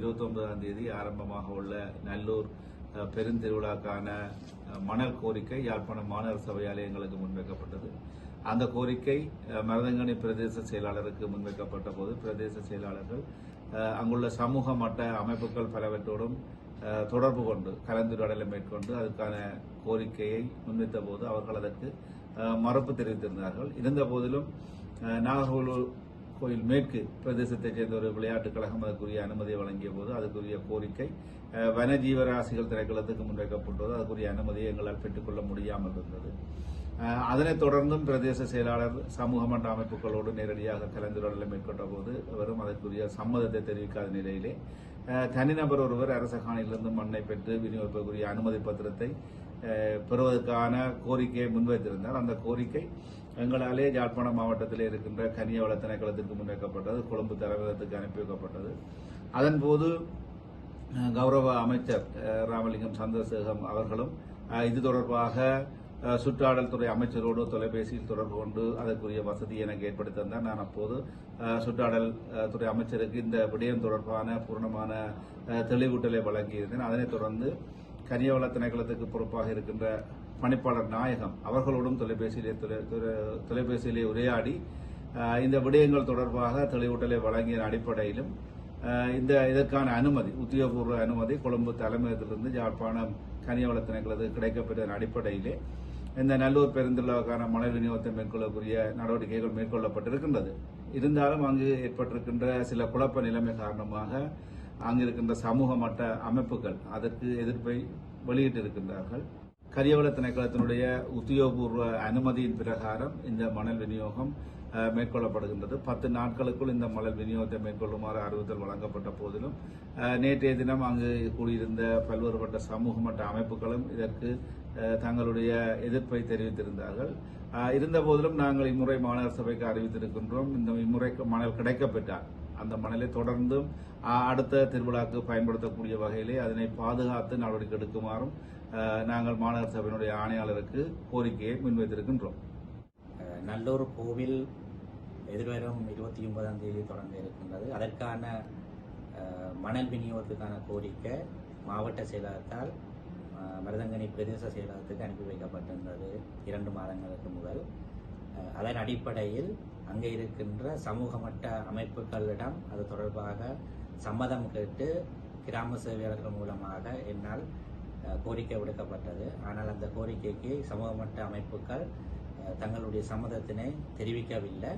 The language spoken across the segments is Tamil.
இருபத்தி ஒன்பதாம் தேதி ஆரம்பமாக உள்ள நல்லூர் பெருந்திருவிழாக்கான மணல் கோரிக்கை யாழ்ப்பாணம் மாநகர சபையாலே எங்களுக்கு முன்வைக்கப்பட்டது. அந்த கோரிக்கை மருதங்கனி பிரதேச செயலாளருக்கு முன்வைக்கப்பட்ட போது பிரதேச செயலாளர்கள் அங்குள்ள சமூக மட்ட அமைப்புகள் பலவற்றோடும் தொடர்பு கொண்டு கலந்துரையாடலை மேற்கொண்டு அதுக்கான கோரிக்கையை முன்வைத்த போது அவர்கள் அதற்கு மறுப்பு தெரிவித்திருந்தார்கள். இருந்த போதிலும் நாகர்கோவில் கோயில் மேற்கு பிரதேசத்தைச் சேர்ந்த ஒரு விளையாட்டுக் கழகம் அதுக்குரிய அனுமதியை வழங்கிய போது அதுக்குரிய கோரிக்கை வனஜீவராசிகள் திரைக்களத்துக்கு முன்வைக்கப்பட்டது அதுக்குரிய அனுமதியை எங்களால் பெற்றுக்கொள்ள முடியாமல் இருந்தது. அதனைத் தொடர்ந்தும் பிரதேச செயலாளர் சமூக மன்ற அமைப்புகளோடு நேரடியாக கலந்துரையாடலை மேற்கொண்ட போது அவரும் அதற்குரிய சம்மதத்தை தெரிவிக்காத நிலையிலே தனிநபர் ஒருவர் அரச காணியிலிருந்து மண்ணை பெற்று விநியோகிப்பதற்குரிய அனுமதி பத்திரத்தை பெறுவதற்கான கோரிக்கையை முன்வைத்திருந்தார். அந்த கோரிக்கை எங்களாலே யாழ்ப்பாணம் மாவட்டத்தில் இருக்கின்ற கனியவள திணைக்களத்திற்கு முன்வைக்கப்பட்டது கொழும்பு தலைமையகத்துக்கு அனுப்பி வைக்கப்பட்டது. அதன்போது கௌரவ அமைச்சர் ராமலிங்கம் சந்திரசேகம் அவர்களும் இது தொடர்பாக சுற்றாடல் துறை அமைச்சரோடு தொலைபேசியில் தொடர்பு கொண்டு அதற்குரிய வசதி எனக்கு ஏற்படுத்தி தந்தார். நான் அப்போது சுற்றாடல் துறை அமைச்சருக்கு இந்த விடயம் தொடர்பான பூர்ணமான தெளிவூட்டலை வழங்கியிருந்தேன். அதனைத் தொடர்ந்து கனியவள திணைக்களத்துக்கு பொறுப்பாக இருக்கின்ற பணிப்பாளர் நாயகம். அவர்களோடும் தொலைபேசியிலே தொலை- தொலைபேசியிலே உரையாடி இந்த விடயங்கள் தொடர்பாக தெளிவூட்டலை வழங்கிய அடிப்படையிலும் இந்த இதற்கான அனுமதி உத்தியோகபூர்வ அனுமதி கொழும்பு தலைமையகத்திலிருந்து யாழ்ப்பாணம் கனியவள திணைகளது கிடைக்கப்பெற்ற அடிப்படையிலே இந்த நல்லூர் பெருந்திருவிழாவுக்கான மணல் விநியோகத்தை மேற்கொள்ளக்கூடிய நடவடிக்கைகள் மேற்கொள்ளப்பட்டிருக்கின்றது. இருந்தாலும் அங்கு ஏற்பட்டிருக்கின்ற சில குழப்ப நிலைமை காரணமாக அங்கிருக்கின்ற சமூக மட்ட அமைப்புகள் அதற்கு எதிர்ப்பை வெளியிட்டிருக்கின்றார்கள். கரியவள திணைக்களத்தினுடைய உத்தியோகபூர்வ அனுமதியின் பிரகாரம் இந்த மணல் விநியோகம் மேற்கொள்ளப்படுகின்றது. பத்து நாட்களுக்குள் இந்த மணல் விநியோகத்தை மேற்கொள்ளுமாறு அறிவுறுத்தல் வழங்கப்பட்ட போதிலும் நேற்றைய தினம் அங்கு கூடியிருந்த பல்வேறுபட்ட சமூக மட்ட அமைப்புகளும் இதற்கு தங்களுடைய எதிர்ப்பை தெரிவித்திருந்தார்கள். இருந்த போதிலும் நாங்கள் இம்முறை மாநகர சபைக்கு அறிவித்திருக்கின்றோம். இந்த இம்முறை மணல் கிடைக்கப்பெற்றால் அந்த மணலை தொடர்ந்தும் அடுத்த திருவிழாக்கு பயன்படுத்தக்கூடிய வகையிலே அதனை பாதுகாத்து நடவடிக்கை எடுக்குமாறும் நாங்கள் மாநகர சபையினுடைய ஆணையாளருக்கு கோரிக்கையை முன்வைத்திருக்கின்றோம். நல்லூர் கோவில் எதிர்வரும் இருபத்தி ஒன்பதாம் தேதி தொடங்க இருக்கின்றது. அதற்கான மணல் விநியோகத்துக்கான கோரிக்கை மாவட்ட செயலகத்தால் மருதங்கனி பிரதேச செயலகத்துக்கு அனுப்பி வைக்கப்பட்டிருந்தது இரண்டு மாதங்களுக்கு முதல். அதன் அடிப்படையில் அங்கே இருக்கின்ற சமூக மட்ட அமைப்புகளிடம் அது தொடர்பாக சம்மதம் கேட்டு கிராம சேவையாளர்கள் மூலமாக என்னால் கோரிக்கை விடுக்கப்பட்டது. ஆனால் அந்த கோரிக்கைக்கு சமூக மட்ட அமைப்புகள் தங்களுடைய சம்மதத்தினை தெரிவிக்கவில்லை.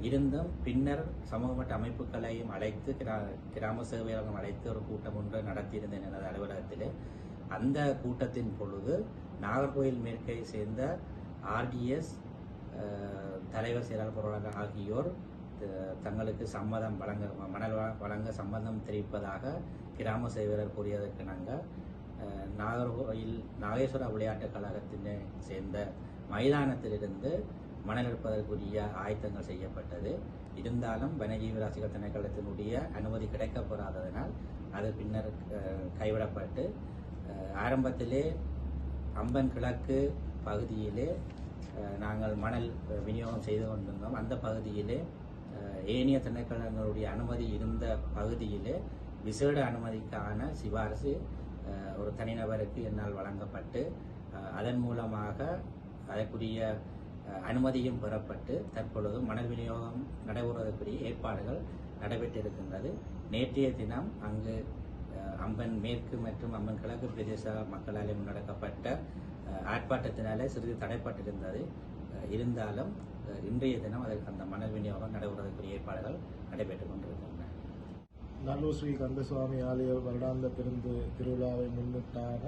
இருந்தும் பின்னர் சமூக மட்ட அமைப்புகளையும் அழைத்து கிரா- கிராம சேவையாளர்கள் அழைத்து ஒரு கூட்டம் ஒன்று நடத்தியிருந்தேன் எனது அலுவலகத்திலே. அந்த கூட்டத்தின் பொழுது நாகர்கோயில் மேற்கை சேர்ந்த ஆர்டிஎஸ் தலைவர் செயலாளர் பொருளாளர் ஆகியோர் தங்களுக்கு சம்மதம் வழங்க மணல் வ- வழங்க சம்மதம் தெரிவிப்பதாக கிராம சேவையாளர் கூறியதற்கு நாங்கள் நாகர்கோயில் நாகேஸ்வர விளையாட்டுக் கழகத்தினை சேர்ந்த மைதானத்திலிருந்து மணல் எடுப்பதற்குரிய ஆயத்தங்கள் செய்யப்பட்டது. இருந்தாலும் வனஜீவராசிகள் திணைக்களத்தினுடைய அனுமதி கிடைக்கப்பெறாததனால் அது பின்னர் கைவிடப்பட்டு ஆரம்பத்திலே அம்பன் கிழக்கு பகுதியிலே நாங்கள் மணல் விநியோகம் செய்து கொண்டிருந்தோம். அந்த பகுதியிலே ஏனைய திணைக்களங்களுடைய அனுமதி இருந்த பகுதியிலே விசேட அனுமதிக்கான சிபாரிசு ஒரு தனிநபருக்கு என்னால் வழங்கப்பட்டு அதன் மூலமாக அதற்குரிய அனுமதியும் பெறப்பட்டு தற்பொழுது மணல் விநியோகம் நடைபெறுவதற்குரிய ஏற்பாடுகள் நடைபெற்றிருக்கின்றது. நேற்றைய தினம் அங்கு அம்பன் மேற்கு மற்றும் அம்பன் கிழக்கு பிரதேச மக்களால் முன்னெடுக்கப்பட்ட ஆர்ப்பாட்டத்தினாலே சிறிது தடைப்பட்டிருந்தது. இருந்தாலும் இன்றைய தினம் அதற்கு அந்த மணல் விநியோகம் நடைபெறுவதற்குரிய ஏற்பாடுகள் நடைபெற்றுக் கொண்டிருக்கின்றன. நல்லூர் ஸ்ரீ கந்தசுவாமி ஆலய வருடாந்த பெருந்து திருவிழாவை முன்னிட்டான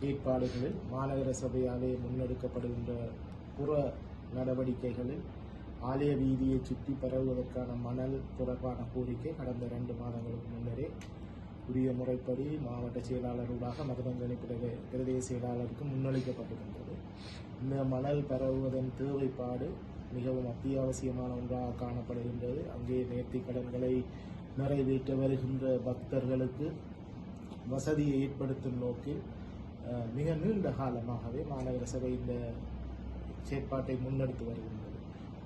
ஏற்பாடுகளில் மாநகர சபையாலே முன்னெடுக்கப்படுகின்ற புற நடவடிக்கைகளில் ஆலய வீதியை சுற்றி பரவுவதற்கான மணல் தொடர்பான கோரிக்கை கடந்த இரண்டு மாதங்களுக்கு முன்னரே. உரிய முறைப்படி மாவட்ட செயலாளர்களாக மதுரங்கனி பிரதே பிரதேச செயலாளருக்கு முன்னளிக்கப்பட்டிருந்தது. இந்த மணல் பரவுவதன் தேவைப்பாடு மிகவும் அத்தியாவசியமான ஒன்றாக காணப்படுகின்றது. அங்கே நேர்த்தி கடன்களை நிறைவேற்ற வருகின்ற பக்தர்களுக்கு வசதியை ஏற்படுத்தும் நோக்கில் மிக நீண்ட காலமாகவே மாநகர சபை இந்த செயற்பாட்டை முன்னெடுத்து வருகின்றது.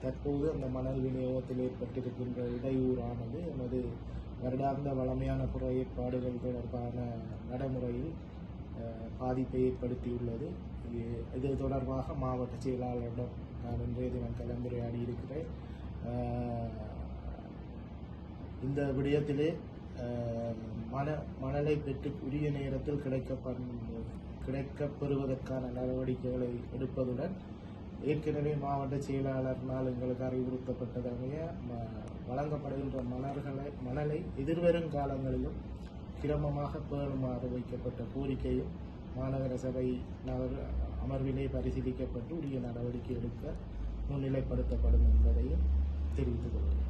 தற்போது அந்த மணல் விநியோகத்தில் ஏற்பட்டிருக்கின்ற இடையூறானது எமது வருடாந்த வளமையான ஏற்பாடுகள் தொடர்பான நடைமுறையில் பாதிப்பை ஏற்படுத்தியுள்ளது. இது- இது தொடர்பாக மாவட்ட செயலாளரிடம் நான் இன்றைய தினம் கலந்துரையாடி இருக்கிறேன். இந்த விடயத்திலே மண மணலை பெற்று உரிய நேரத்தில் கிடைக்கப்படும் கிடைக்கப்பெறுவதற்கான நடவடிக்கைகளை எடுப்பதுடன் ஏற்கனவே மாவட்ட செயலாளர்னால் எங்களுக்கு அறிவுறுத்தப்பட்டதமைய ம- வழங்கப்படுகின்ற மணல்களை மணலை எதிர்வரும் காலங்களிலும் கிரமமாக பேணுமாறு வைக்கப்பட்ட கோரிக்கையும் மாநகர சபை நகர் அமர்விலே பரிசீலிக்கப்பட்டு உரிய நடவடிக்கை எடுக்க முன்னிலைப்படுத்தப்படும் என்பதையும் தெரிவித்துக் கொள்கிறேன்.